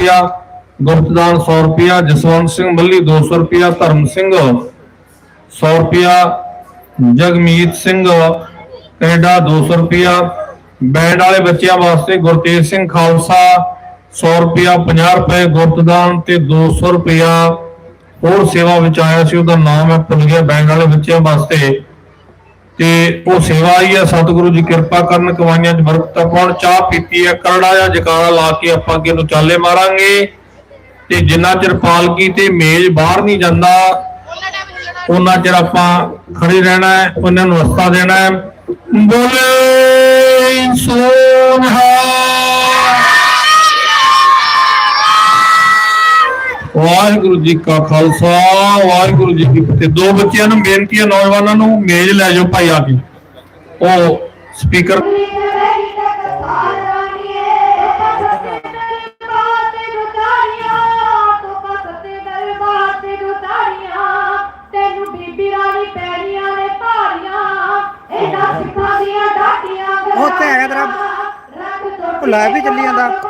ਰੁਪਇਆ ਗੁਪਤਦਾਨ 100 ਰੁਪਇਆ ਜਸਵੰਤ ਸਿੰਘ ਮੱਲੀ 200 ਰੁਪਇਆ ਧਰਮ ਸਿੰਘ 100 ਰੁਪਇਆ ਜਗਮੀਤ ਸਿੰਘ ਕੈਨੇਡਾ 200 ਰੁਪਇਆ ਬੈਂਡ ਵਾਲੇ ਬੱਚਿਆਂ ਵਾਸਤੇ ਗੁਰਤੇਜ ਸਿੰਘ ਖਾਲਸਾ 100 ਰੁਪਇਆ 50 ਰੁਪਏ ਗੁਪਤਦਾਨ ਤੇ 200 ਰੁਪਇਆ ਹੋਰ ਸੇਵਾ ਵਿੱਚ ਆਇਆ ਸੀ, ਉਹਦਾ ਨਾਮ ਮੈਂ ਭੁੱਲ ਗਿਆ ਬੈਂਡ ਵਾਲੇ ਬੱਚਿਆਂ ਵਾਸਤੇ। ਤੇ ਉਹ ਸੇਵਾ ਆਈ ਹੈ ਸਤਿਗੁਰੂ ਜੀ ਕਿਰਪਾ ਕਰਨ, ਕਵਾਈਆਂ ਚ ਬਰਕਤਾਂ ਪਾਉਣ ਚਾਹ ਪੀਤੀ ਹੈ ਕਰੜਾ ਜਾਂ ਜਕਾਰਾ ਲਾ ਕੇ ਆਪਾਂ ਅੱਗੇ ਨੂੰ ਚਾਲੇ ਮਾਰਾਂਗੇ। ਤੇ ਜਿੰਨਾ ਚਿਰ ਪਾਲਕੀ ਤੇ ਮੇਜ਼ ਬਾਹਰ ਨਹੀਂ ਜਾਂਦਾ, ਉਹਨਾਂ ਚਿਰ ਆਪਾਂ ਖੜੇ ਰਹਿਣਾ ਹੈ, ਉਹਨਾਂ ਨੂੰ ਰਸਤਾ ਦੇਣਾ ਹੈ। ਬੋਲੇ! ਵਾਹਿਗੁਰੂ ਜੀ ਕਾ ਖਾਲਸਾ, ਵਾਹਿਗੁਰੂ ਜੀ ਕੀ ਫਤਿਹ। ਦੋ ਬੱਚਿਆਂ ਨੂੰ ਬੇਨਤੀ ਹੈ, ਨੌਜਵਾਨਾਂ ਨੂੰ ਮੇਜ਼ ਲੈ ਜਾਓ ਭਾਈ ਆ ਕੇ। ਉਹ ਸਪੀਕਰ ਤੈਨੂੰ ਬੀਬੀ ਰਾਣੀ ਉਹ ਤੇ ਹੈਗਾ ਤੇਰਾ। ਰੱਬ ਵੀ ਚੱਲੀ ਜਾਂਦਾ।